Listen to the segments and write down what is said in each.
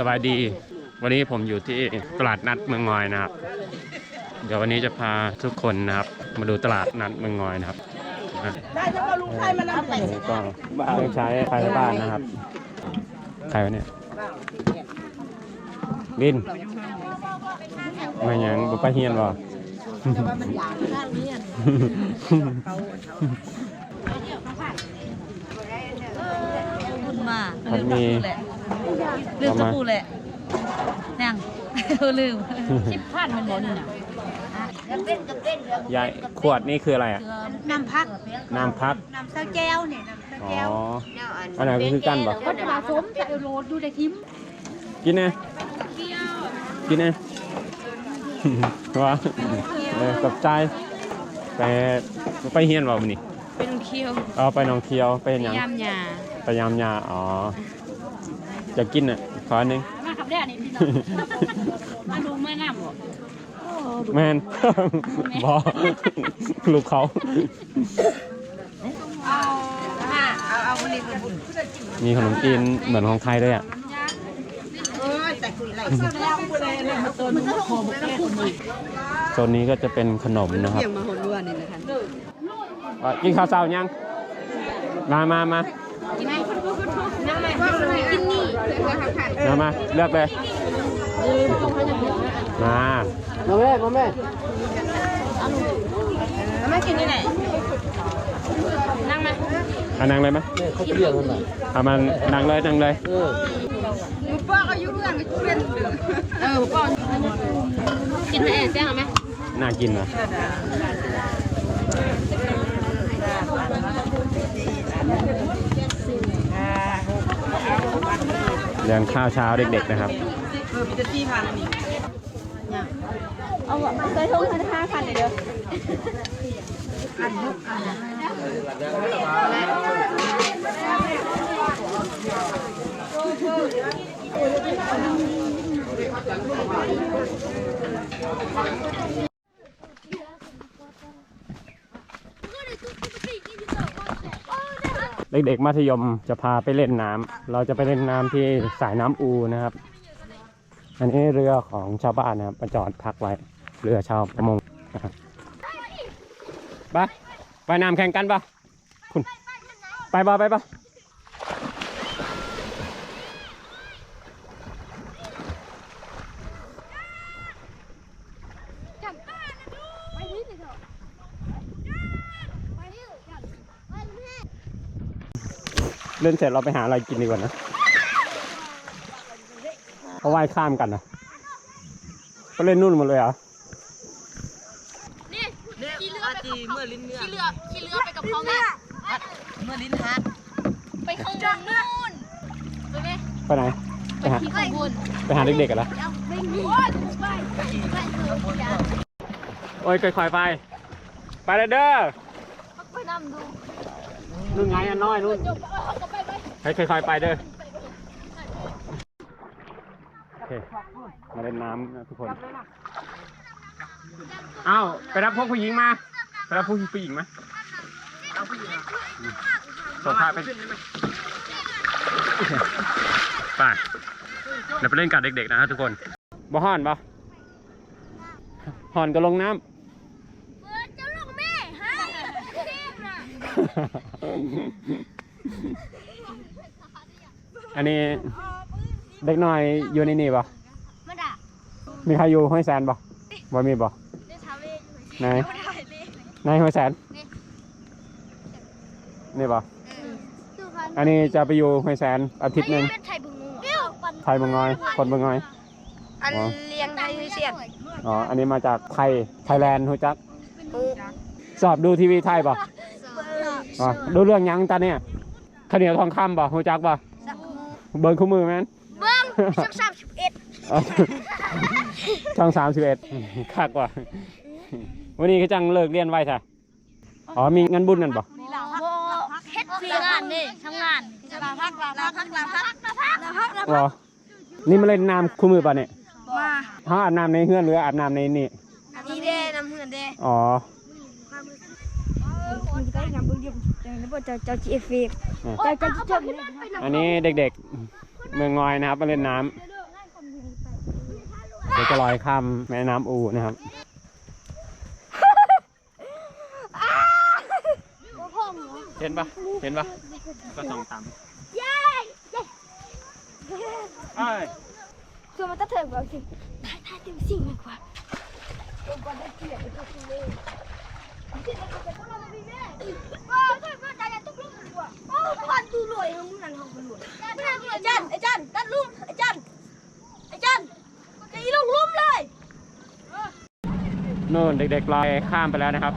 สบายดี วันนี้ผมอยู่ที่ตลาดนัดเมืองงอยนะครับ เดี๋ยววันนี้จะพาทุกคนนะครับ มาดูตลาดนัดเมืองงอยนะครับนะได้ถ้าเราลุงไทยมานั่งไปอันนี้ก็เครื่องใช้ภายในบ้านนะครับใครวะเนี่ยลินมาหยังบุปผาเฮียนบ่บุญมามันมี ลืมสบู่แหละนั่งลืมชิบพลาดมันบนน่ะยายขวดนี่คืออะไรอะ น้ำพัก น้ำพัก น้ำเต้าแก้วเนี่ยน้ำเต้าอ๋อแก้วอันไหนคือกันบ่คนผสมจะเอาโรดอยู่ในทิม กินนะกินนะว่าเออกับใจแต่ไปเฮียนบ่มื้อนี้เป็นเคี้ยวเอาไปหนองเคียวไปเห็นหยังยำยาไปยามยาอ๋อ จะกินอะขออันหนึงมาขับได้อันนี้พี่น้องมาดูแม่น้ำบ่แมน บอลูกเขาเอาเอาวันนี้บุญมีขนมจีนเหมือนของไทยด้วยอะเออแต่คุยอะไรมันตัวมันก็หอมแก้คนนี้โซนนี้ก็จะเป็นขนมนะครับเกี่ยงมาหดล้วนนี่นะคะอะกินข้าวเช้ายังมามามานั่งไหมกินนี่มามาเลือกเลย มามาแม่มาแม่ไม่กินนี่ไหนนั่งมาเอานั่งเลยไหมแม่เขาเปรี้ยวเท่าไหร่เอามันนั่งเลยนั่งเลยเออมึงป้าก็ยุ่งเรื่องก็เป็นเออป้ากินแม่แจ้งเอาไหมน่ากินเหรอ เลี้ยงข้าวเช้าเด็กๆนะครับ เออพิจตีพันนี่เอาเคยทุ่งห้าพันเลยเด้อ เด็กๆมัธยมจะพาไปเล่นน้ำเราจะไปเล่นน้ำที่สายน้ำอูนะครับ อันนี้เรือของชาวบ้านนะครับมาจอดพักไว้ เรือชาวประมงนะครับไปไปน้ำแข่งกันปะคุณไปบ่ไปปะ เล่นเสร็จเราไปหาอะไรกินดีกว่านะเขาว่ายข้ามกันนะก็เล่นนู่นหมดเลยเหรอนี่ขี่เรือไปกับเขาขี่เรือขี่เรือไปกับเขาไงเมื่อลิ้นฮักไปข้างบนนู่นไปไหมไปไหนไปหาขี่ข้างบนไปหาเด็กๆกันละไม่มีไปไปไปไปโอ้ยค่อยๆไป ไปเลยเด้อไปนำดู นู่นไงอันน้อยนู่นเอาก็ไปไปให้ค่อยๆไปเด้อโอเคมาเล่นน้ำนะทุกคนอ้าวไปรับพวกผู้หญิงมาไปรับผู้ผู้หญิงมาส่งพาไปไปเดี๋ยวไปเล่นกับเด็กๆนะครับทุกคนบ่ฮ้อนปะฮ้อนก็ลงน้ำ เจ้าลูกแม่ฮะเทพน่ะ อันนี้เด็กน้อยอยู่ในนี่ปะมาด่ามีใครอยู่ห้วยแสนปะบ่มีปะได้ทาเวอยู่ไหนไม่ได้เลยในห้วยแสน นี่นี่ปะดูกันอันนี้จะไปอยู่ห้วยแสนอาทิตย์หนึ่งเป็นไทยบึงงูเดี๋ยวปันไทยเมืองน้อยคนเมืองน้อย อันเลี้ยงไทยเสียดอ๋อ อันนี้มาจากไทย ไทยแลนด์ฮู้จัก สอบดูทีวีไทยปะ อ๋อดูเรื่องหยังตาเนี่ยข้าวเหนียวทองคำปะฮู้จักปะเบิร์นคู่มือแมนเบิ้งสักสามสิบเอ็ดอ๋อช่องสามสิบเอ็ดคักว่ะวันนี้ก็จังเลิกเรียนไวใช่อ๋อมีงานบุญนั่นปะโบเฮ็ดเสียงานนี่ทำงานลาพักลาพักลาพักลาพักลาพักลาพักเหรอ นี่มาเล่นน้ำคู่มือปะเนี่ยมาเขาอาบน้ำในเฮือนหรืออาบน้ำในนี่นี่เด้น้ำเหือนเด้อ๋อมัน จะได้น้ำบึ้งยิ่งจังแล้วเจ้าเจ้าจีเอฟเอฟอะเจ้าเจ้าเจ้าอันนี้เด็กๆ เมืองงอยนะครับมาเล่นน้ำดี๋ยวจะลอยข้ามแม่น้ำอูนะครับเห็นปะเห็นปะก็ส่องตามไอ้ยคือมันจะเถิดแบบสิถ่ายถ่ายเต็มสิ่งเลยกว่าลงก่อนได้เกลียดไปทุกเลยที่เราจะต้องเราไปแม่ว้าวถ้าว่าใจจะต้องลุกกว่าโอ้พันดูรวยทั้งมึงนั่นทั้งมึงรวยไม่ได้ไอ้จันไอ้จันตัดลุ่มไอ้จันไอ้จันจะอีลงลุ่มเลย นู่นเด็กๆลอยข้ามไปแล้วนะครับ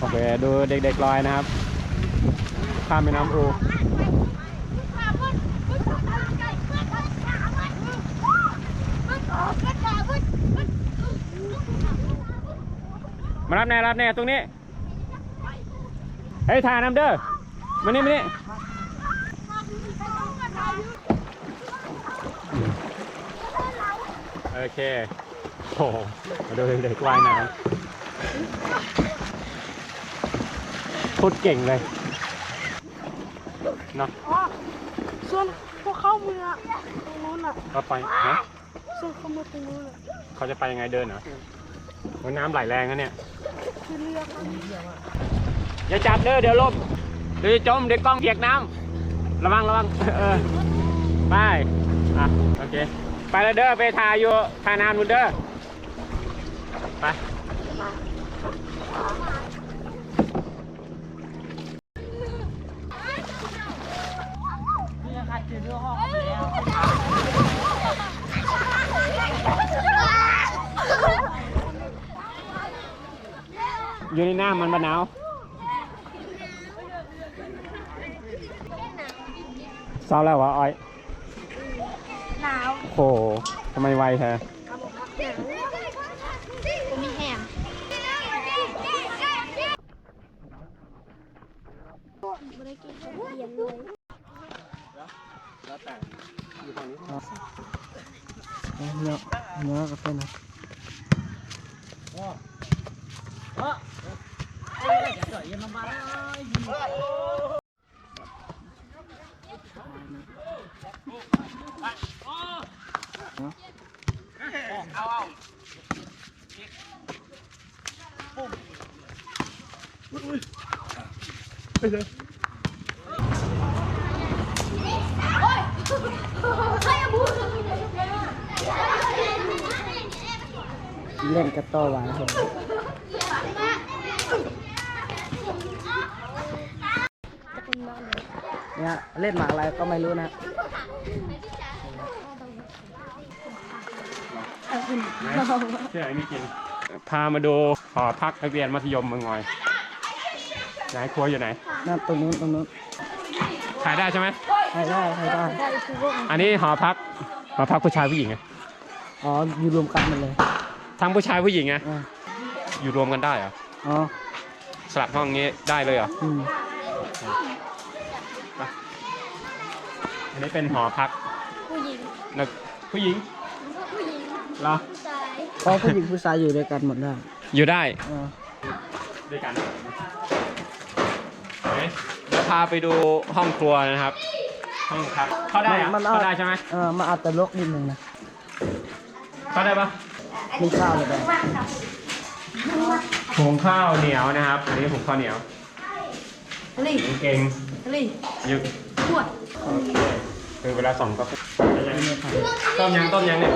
โอเคดูเด็กๆลอยนะครับ ข้ามแม่น้ำอู มารับแน่รับแน่ตรงนี้เฮ้ยถ่ายน้ำเด้อมานี่มานี่โอเคโอ้โหมาดูเด็กๆว่ายน้ำพูดเก่งเลยเนาะส่วนพวกเข้าเมืองตรงนู้นอะก็ไปฮะ ส่วนเข้ามาตรงนู้นอะเขาจะไปยังไงเดินเหรอวันน้ำไหลแรงนะเนี่ยคือเรือเขาอย่าจับเด้อเดี๋ยวล่มเดี๋ยวจะจมเดี๋ยวกล้องเปียกน้ำระวังระวังเออไปอะโอเคไปแล้วเด้อไปทาอยู่ทาน้ำนู่นเด้อไป อยู่ในน้ำมันบะหนาวเศร้าแล้ววะอ้อยหนาวโอ้โหทำไมไวแท้ผมมีแหงไม่ได้กินเย็นเลยเนื้อเนื้อก็เป็นนะ เล่นกระโตหวานผม เนี่ยเล่นหมากอะไรก็ไม่รู้นะเชื่อไอ้นี่กิน พามาดูหอพักนักเรียนมัธยมเมืองงอย ไหนครัวอยู่ไหนนั่นตรงนู้นตรงนู้นถ่ายได้ใช่ไหมใครได้ใครได้ อันนี้หอพักหอพักผู้ชายผู้หญิงไงอ๋อ อยู่รวมกันหมดเลยทั้งผู้ชายผู้หญิงไงอ่าอยู่รวมกันได้เหรอ อ๋อ สลับห้องนี้ได้เลยเหรอ อืมอันนี้เป็นหอพักผู้หญิงนักผู้หญิงผู้หญิงเหรอชายเพราะผู้หญิงผู้ชายอยู่ด้วยกันหมดได้อยู่ได้อ๋อด้วยกันเฮ้ยเดี๋ยวพาไปดูห้องครัวนะครับ ห้องพักเข้าได้เหรอะมันเอาเข้าได้ใช่ไหมเออมันอาจจะลกนิดนึงนะเข้าได้ปะมีข้าวเลยไปหุงข้าวเหนียวนะครับ อันนี้หุงข้าวเหนียวอะไรเก่งอะไรยึกขวดโอเคคือเวลาส่องก็ต้มยังต้มยังเนี่ย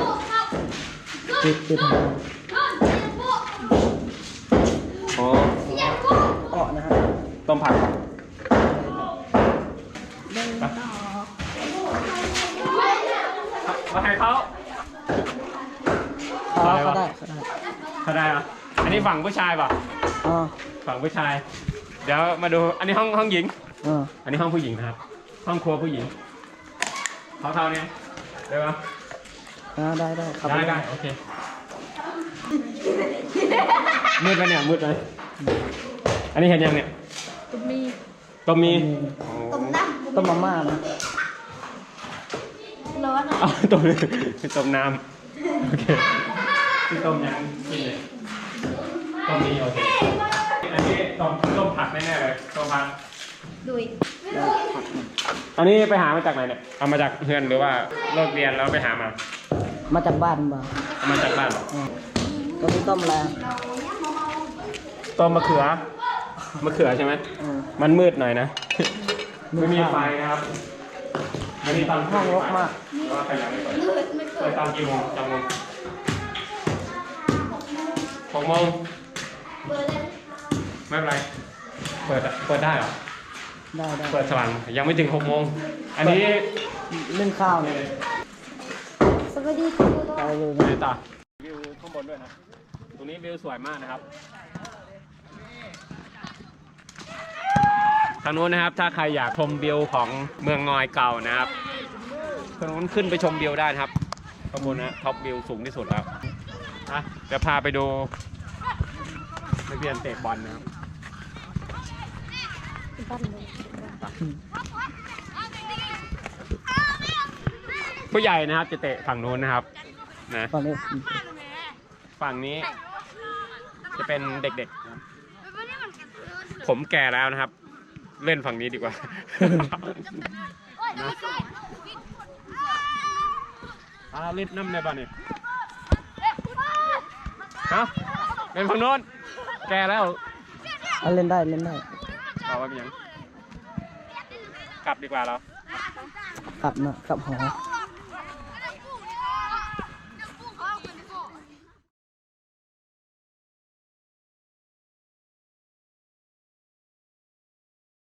ติดติดทางโอ้เกาะนะครับต้มผักมาให้เขาอ๋ออะไรวะก็ได้ก็ได้เขาได้เหรออันนี้ฝั่งผู้ชายป่ะอ๋อฝั่งผู้ชาย เดี๋ยวมาดู อันนี้ห้องห้องหญิงอ๋ออันนี้ห้องผู้หญิงนะครับ ห้องครัวผู้หญิง เขาเท่านี้ได้ปะอ่าได้ได้ครับได้ได้โอเคมืดไปเนี่ยมืดเลยอันนี้เห็นยังเนี่ยตุ้มมีต้มมีต้มน้ต้มมาม่านะำร้อนอะอ๋อต้มต้มน้ำโอเคที่ต้มยังกินเลยต้มมีโอเคอันนี้ต้มต้มผักแน่ๆเลยต้มผัก ดุยอันนี้ไปหามาจากไหนเนี่ย เอามาจากเพื่อนหรือว่าเลิกเรียนแล้วไปหามา มาจากบ้านบ่าเอามาจากบ้านเหรออืมตัวนี้ต้มแล้วต้มมะเขือ มะเขือใช่ไหมอืมมันมืดหน่อยนะมืดไม่มีมากไฟนะครับไม่มีตอนห้องรกมากหรือว่าใครยังไม่เปิดเปิดตอนกี่โมงจังโมงหกโมงไม่เป็นไร เปิด เปิดได้เหรอ ได้ได้เปิดสว่างยังไม่ถึงหกโมงอันนี้เรื่องข้าวเนี่ยสวัสดีคุณไปเลยไปนะต่อวิวข้างบนด้วยนะ ตรงนี้วิวสวยมากนะครับ ทางนู้นนะครับ ถ้าใครอยากชมวิวของเมืองงอยเก่านะครับทางนู้นขึ้นไปชมวิวได้นะครับข้างบนนะท็อปวิวสูงที่สุดแล้วอะเดี๋ยวพาไปดูนักเรียนเตะบอลนะครับ ผู้ใหญ่นะครับจะเตะฝั่งนู้นนะครับนะตอนนี้ฝั่งนี้จะเป็นเด็กๆนะครับผมแก่แล้วนะครับ เล่นฝั่งนี้ดีกว่านะอาลิดน้ำในบ้านนี่ฮะเป็นฝั่งโน้น แก่แล้วเอาเล่นได้ เล่นได้เราว่าเป็นหยัง กลับดีกว่าเรา กลับนะกลับหอ